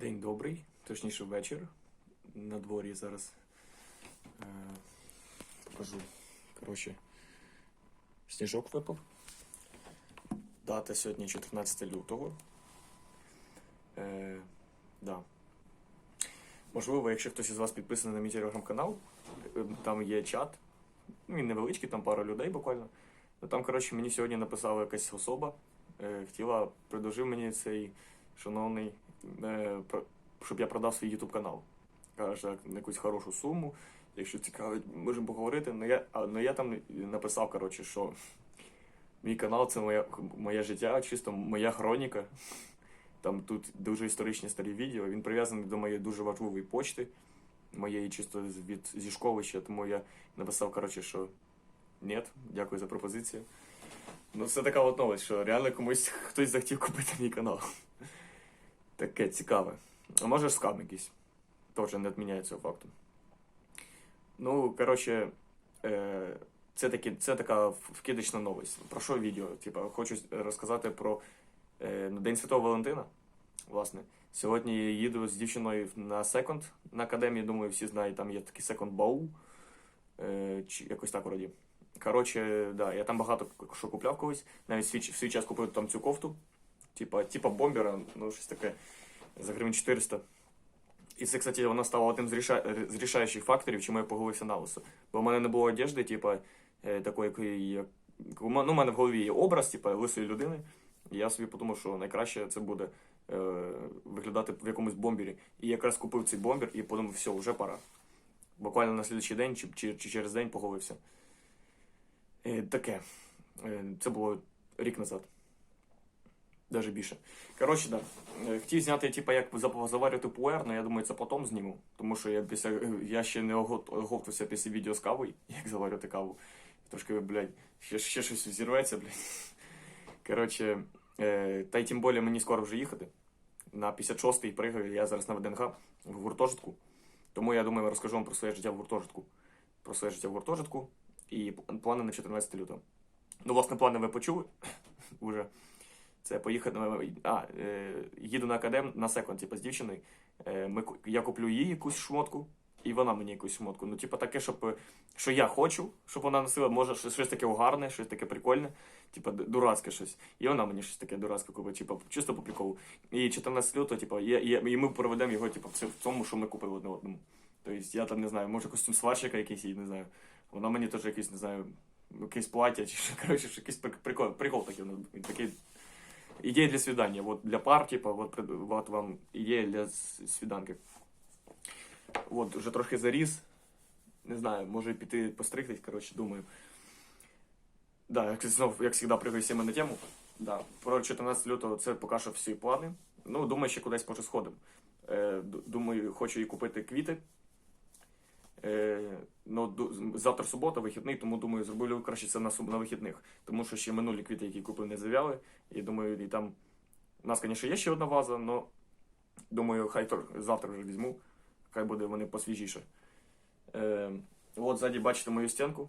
День добрий, точніше вечір. На дворі зараз е, покажу. Коротше, сніжок випав. Дата сьогодні 14 лютого. Е, да. Можливо, якщо хтось із вас підписаний на мій телеграм-канал, е, там є чат. Він невеличкий, там пара людей буквально. Ну, там, коротше, мені сьогодні написала якась особа. Е, хотіла, предложив мені цей шановний, е, щоб я продав свій YouTube канал. Каже, якусь хорошу суму. Якщо цікавить, можемо поговорити. Ну я, ну, я там написав, коротше, що мій канал це моє, моє життя, чисто моя хроніка. Там тут дуже історичні старі відео. Він прив'язаний до моєї дуже важливої почти, моєї чисто від зі школи ще, тому я написав, коротше, що ні, дякую за пропозицію. Ну, це така от новость, що реально комусь хтось захотів купити мій канал. Таке цікаве. А може скам якийсь. Теж не відміняє цього факту. Ну, коротше, е, це, такі, це така вкидочна новость. Про що відео? Типа, хочу розказати про е, День Святого Валентина. Власне, сьогодні їду з дівчиною на секонд на академії. Думаю, всі знають, там є такий секонд бау. Е, чи якось так вроді. Коротше, да, я там багато що купляв колись. Навіть в свій, в свій час купив там цю кофту. Типа, типа бомбера, ну щось таке за гривень 400. І це, кстати, вона стала одним з, ріша... з рішаючих факторів, чому я поголився на лисо. Бо в мене не було одежди, типа, е, такої, як... ну, у мене в голові є образ, типа, лисої людини. І я собі подумав, що найкраще це буде е, виглядати в якомусь бомбері. І якраз купив цей бомбер і подумав, все, вже пора. Буквально на слідчий день чи, чи, чи через день поголився. Е, таке. Е, це було рік назад. Даже більше. Коротше, да. Е, Хотів зняти, типа, як заварювати пуер, але я думаю, це потім зніму. Тому що я після я ще не ого- оговтався після відео з кавою, як заварювати каву. Трошки, блядь, ще, ще щось зірветься, блядь. Коротше, е, та й тим більше мені скоро вже їхати. На 56-й пригаю, я зараз на ВДНГ в гуртожитку. Тому я думаю, розкажу вам про своє життя в гуртожитку. Про своє життя в гуртожитку і плани на 14 лютого. Ну, власне, плани ви почули вже. Це поїхати на. А, е, їду на академ на секунд, типу, з дівчиною. Е, ми, я куплю їй якусь шмотку, і вона мені якусь шмотку. Ну, типу, таке, щоб, е, що я хочу, щоб вона носила, може, щось, щось таке гарне, щось таке прикольне, типу, дурацьке щось. І вона мені щось таке дурацьке купить, типу, чисто по приколу. І 14 лютого, типу, є, є, і ми проведемо його, типу, в тому, що ми купили одне одному. Тобто, я там не знаю, може костюм сварщика якийсь, я не знаю. Вона мені теж якийсь, не знаю, якесь плаття, чи що, коротше, якийсь прик- прикол, прикол такий, ну, такий Идея для свидания. Вот для пар, типа, вот, вот вам идея для свиданки. Вот, вже трохи заріс. Не знаю, може піти постригтись, коротше, думаю. Да, як знов, як завжди, пригаю сіме на тему. Да, про 14 лютого це поки що всі плани. Ну, думаю, ще кудись може сходимо. Е, думаю, хочу і купити квіти. Е, ну, завтра субота, вихідний, тому думаю, зроблю краще це на, на вихідних. Тому що ще минулі квіти, які купив, не зав'яли. І думаю, і там. У нас, звісно, є ще одна ваза, але думаю, хай тор- завтра вже візьму. Хай буде вони посвіжіше. Е, от ззаді бачите мою стінку.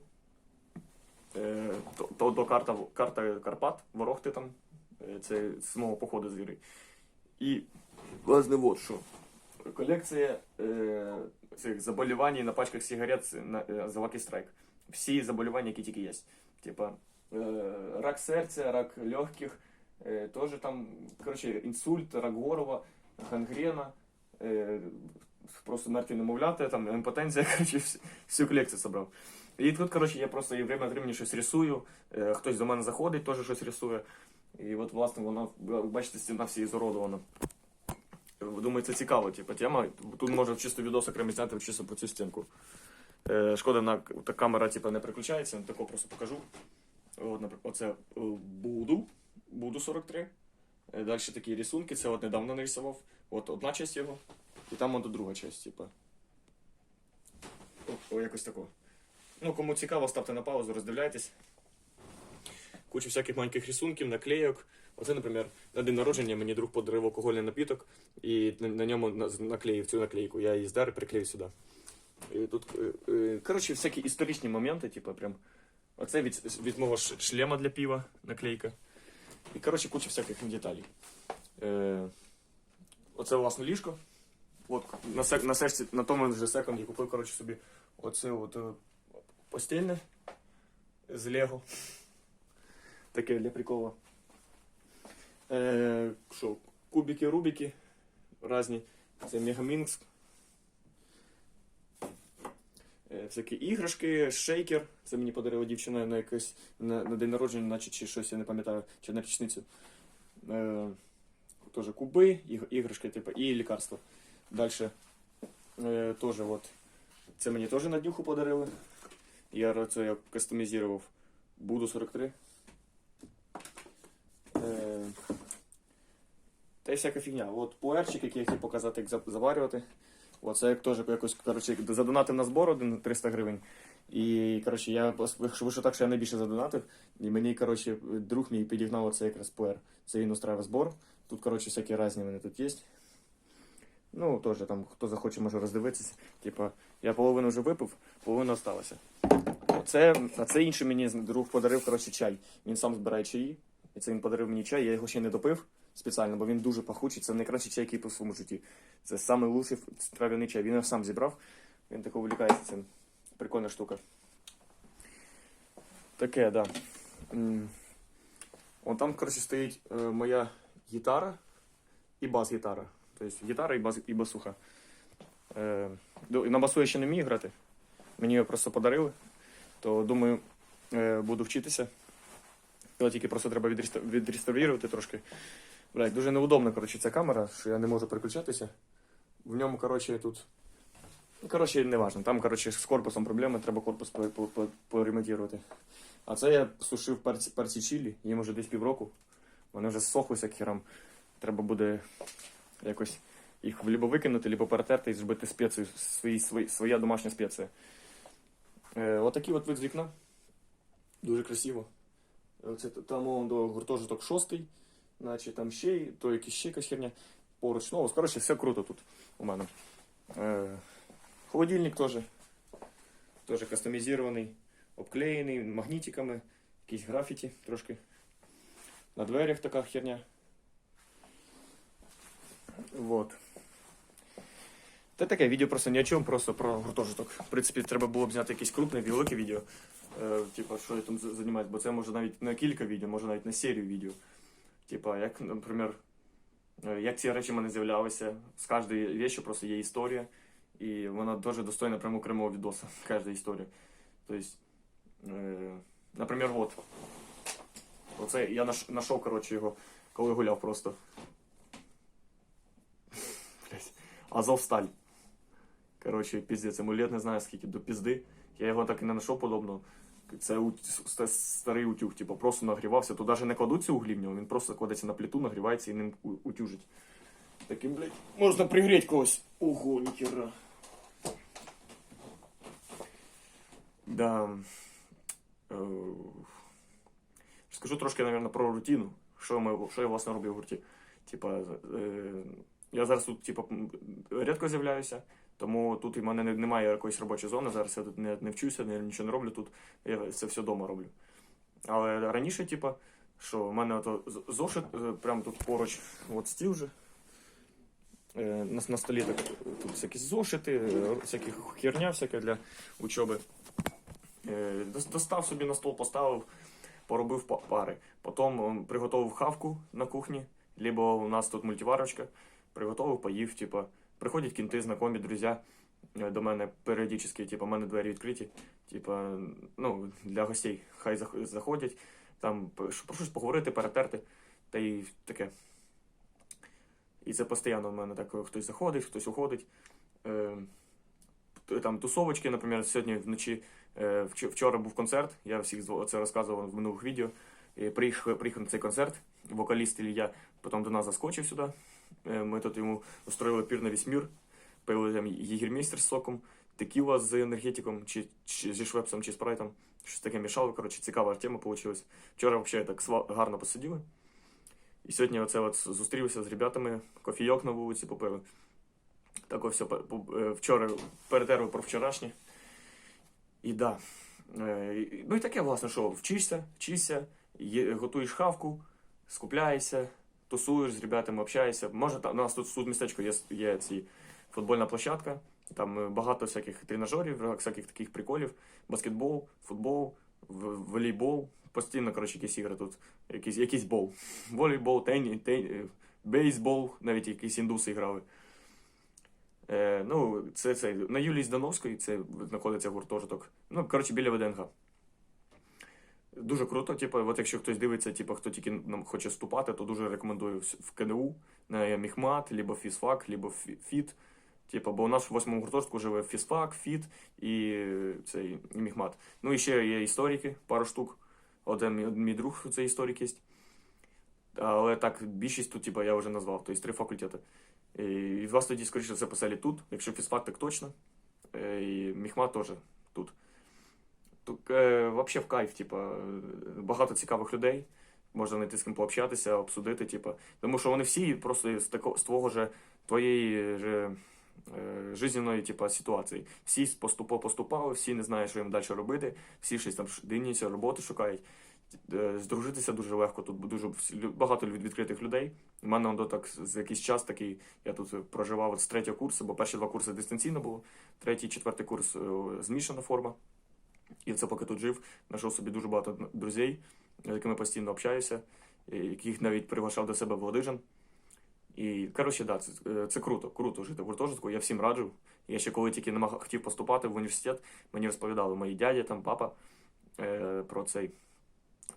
Е, то, то, то карта, карта Карпат, Ворохти там. Е, це з мого походу з віри. І, власне, от що. Колекція е, цих заболівань на пачках сигарет на е, за Lucky Strike. Всі заболівання, які тільки є. Типа е, рак серця, рак легких, е, теж там, коротше, інсульт, рак горла, гангрена, е, просто мертві немовляти, там імпотенція, коротше, всю, всю колекцію зібрав. І тут, коротше, я просто і время времени щось рисую, е, хтось до мене заходить, теж щось рисує. І от, власне, воно, бачите, стіна всі ізуродована. Думаю, це цікава типу, тема. Тут можна чисто відос окремий зняти чисто про цю стінку. Е, шкода, на, та камера типу, не переключається, тако просто покажу. От, наприклад, оце е, Буду, Буду 43. Е, Далі такі рисунки, це от недавно нарисував. От одна часть його, і там от друга часть, типу. О, якось тако. Ну, кому цікаво, ставте на паузу, роздивляйтесь. Куча всяких маленьких рисунків, наклейок. Оце, наприклад, на день народження мені друг подарив алкогольний напіток, і на, ньому наклеїв цю наклейку. Я її здер і приклеїв сюди. І тут, е, е, коротше, всякі історичні моменти, типу, прям. Оце від, від мого шлема для пива наклейка. І, коротше, куча всяких деталей. Е, Оце власне ліжко. От на, сек, на, сешці, на тому вже секунді купив коротше, собі оце от постільне з Лего. Таке для прикола. Е, що, кубики, рубики різні. Це Мегамінкс. Е, всякі іграшки, шейкер. Це мені подарила дівчина на якось на, на день народження, наче чи щось, я не пам'ятаю, чи на річницю. Е, теж куби, іграшки, типу, і лікарства. Далі е, теж от. Це мені теж на днюху подарили. Я це я кастомізував Буду 43. Е, та й всяка фігня. От пуерчик, який я хотів показати, як за- заварювати. Оце як теж якось, коротше, задонатив на збор один 300 гривень. І, коротше, я вийшов так, що я найбільше задонатив. І мені, коротше, друг мій підігнав оце якраз пуер. Це він устраював збор. Тут, коротше, всякі різні вони тут є. Ну, теж там, хто захоче, може роздивитися. Типа, я половину вже випив, половина осталася. Це, а це інший мені друг подарив, коротше, чай. Він сам збирає чаї. І це він подарив мені чай, я його ще не допив спеціально, бо він дуже пахучий. Це найкращий чай, який у своєму житті. Це саме лучший трав'яний чай. Він його сам зібрав. Він тако увлікається цим. Прикольна штука. Таке, да. Вон там, коротше, стоїть е, моя гітара і бас-гітара. Тобто гітара і, бас, і басуха. Е, на басу я ще не вмію грати. Мені його просто подарили. То думаю, е, буду вчитися. Тільки просто треба відреста- відреставрувати трошки. Блядь, дуже неудобна, коротше, ця камера, що я не можу переключатися. В ньому, коротше, тут. Ну, коротше, не важно. Там, коротше, з корпусом проблеми, треба корпус по- по- по- поремонтувати. А це я сушив перці, перці чилі, їм вже десь півроку. Вони вже зсохлися к. Треба буде якось їх либо викинути, либо перетерти і зробити спецію, свої, свої, своя домашня спеція. Е, отакий от вид з вікна. Дуже красиво. Оце т- там до гуртожиток шостий, наче там ще, й- то якісь ще якась херня. Поруч. Ну, ось, коротше, все круто тут у мене. Е, холодильник теж. Теж кастомізований, обклеєний магнітиками, якісь графіті трошки. На дверях така херня. Вот. Та таке відео просто ні о чому, просто про гуртожиток. В принципі, треба було б зняти якесь крупне, велике відео. Е, типа, що я там за- займаюсь, бо це може навіть на кілька відео, може навіть на серію відео. Типа, як, наприклад, е, як ці речі в мене з'являлися. З кожної речі просто є історія. І вона дуже достойна прямо окремого відоса. Кожна історія. Тобто, е, наприклад, от. Оце я наш, нашов, коротше, його, коли гуляв просто. Азовсталь. Коротше, піздець, амулет не знаю скільки до пізди. Я його так і не знайшов подобно. Це ст- старий утюг, типу, просто нагрівався. Тут навіть не кладуться углі в нього, він просто кладеться на плиту, нагрівається і ним утюжить. Таким, блядь, можна пригріти когось. Ого, ніхера. Да. Е, Скажу трошки, мабуть, про рутину. Що, ми, що я власне роблю в гурті. Типа, е, я зараз тут, типа, рідко з'являюся, тому тут у мене немає якоїсь робочої зони. Зараз я тут не, не вчуся, не, нічого не роблю тут. Я це все вдома роблю. Але раніше, типа, що в мене ото зошит, е, прямо тут поруч, от стіл вже. Е, На, на столі так, тут всякі зошити, е, всякі херня всяка для учоби. Достав собі на стол, поставив, поробив пари. Потім приготував хавку на кухні, либо у нас тут мультиварочка. Приготував, поїв, типа, приходять кінти, знайомі, друзі е, до мене періодично, типа, в мене двері відкриті. Типа, ну, для гостей хай заходять, там про щось поговорити, перетерти, та й таке. І це постійно в мене так хтось заходить, хтось уходить. Е, там тусовочки, наприклад, сьогодні вночі, е, вчора був концерт, я всіх це розказував в минулих відео. Приїхав, приїхав на цей концерт, вокаліст Ілля потім до нас заскочив сюди. Е, Ми тут йому устроїли пір на весь мір, пили там єгермейстер з соком, текіла з енергетиком, чи, чи зі швепсом, чи спрайтом. Щось таке мішало, коротше, цікава тема вийшла. Вчора взагалі так гарно посиділи. І сьогодні оце от зустрівся з ребятами, кофійок на вулиці попили. Так ось все, вчора перетерли про вчорашнє. І да. Е, Ну і таке, власне, що вчишся, вчишся, готуєш хавку, скупляєшся, тусуєш з ребятами, общаєшся. Може, там, у нас тут тут містечко є, є ці футбольна площадка, там е, багато всяких тренажерів, всяких таких приколів, баскетбол, футбол, волейбол. Постійно, коротше, якісь ігри тут, якийсь, якийсь бол. Волейбол, тені, тені, бейсбол, навіть якісь індуси грали. Е, ну, це, це на Юлії Здановської це знаходиться гуртожиток. Ну, коротше, біля ВДНГ. Дуже круто, типу, от якщо хтось дивиться, типу, хто тільки нам хоче вступати, то дуже рекомендую в КНУ на міхмат, либо фізфак, либо фіт. Типу, бо у нас в восьмому гуртожитку живе фізфак, фіт і цей міхмат. Ну і ще є історики, пару штук. Один мій, друг це історик є. Але так, більшість тут, типу, я вже назвав, тобто три факультети. І вас тоді, скоріше все, поселять тут. Якщо фізфак, так точно. Е, І міхмат теж тут. Е, вообще в кайф, типа, багато цікавих людей. Можна знайти з ким пообщатися, обсудити, типа. Тому що вони всі просто з такого з твого же твоєї же е, жизненної типа, ситуації. Всі поступо поступали, всі не знають, що їм далі робити, всі щось там ш- роботи шукають. Е, Здружитися дуже легко. Тут дуже багато відкритих людей. У мене он до так з якийсь час такий, я тут проживав от з третього курсу, бо перші два курси дистанційно було, третій, четвертий курс е, змішана форма. І це поки тут жив, знайшов собі дуже багато друзей, з якими постійно общаюся, яких навіть приглашав до себе в. І, коротше, да, це, е, це круто, круто жити в гуртожитку. Я всім раджу. Я ще коли тільки намаг... хотів поступати в університет, мені розповідали мої дяді, там, папа е, про цей.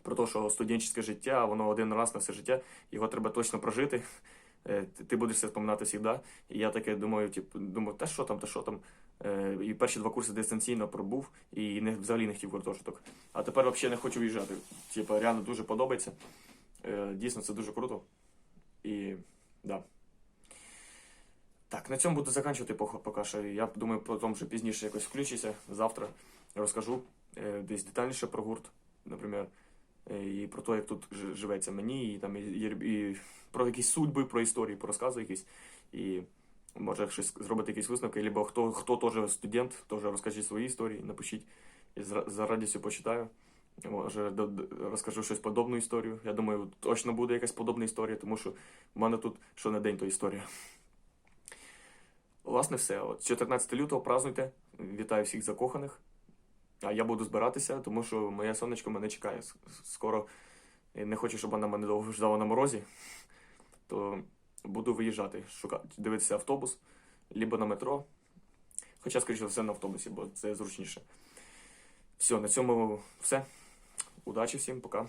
Про те, що студентське життя, воно один раз на все життя, його треба точно прожити. Е, Ти будеш це споминати завжди. І я таке думаю, типу, думаю, та що там, та що там. Е, І перші два курси дистанційно пробув і не, взагалі не хотів гуртожиток. А тепер взагалі не хочу виїжджати. Типу, реально дуже подобається. Е, Дійсно, це дуже круто. І да. Так, на цьому буду закінчувати поки, що. Я думаю, потім вже пізніше якось включуся. Завтра розкажу е, десь детальніше про гурт, наприклад, і про те, як тут живеться мені, і там і, і, і про якісь судьби, про історії, про розкази якісь. І може щось зробити якісь висновки, або хто, хто теж студент, теж розкажіть свої історії, напишіть. Я з, з радістю почитаю. Може, розкажу щось подобну історію. Я думаю, точно буде якась подобна історія, тому що в мене тут що на день то історія. Власне, все. От 14 лютого празднуйте. Вітаю всіх закоханих. А я буду збиратися, тому що моє сонечко мене чекає. Скоро І не хочу, щоб вона мене довго ждала на морозі. То буду виїжджати, шукати, дивитися автобус, либо на метро. Хоча, скоріше все, на автобусі, бо це зручніше. Все, на цьому все. Удачі всім, пока.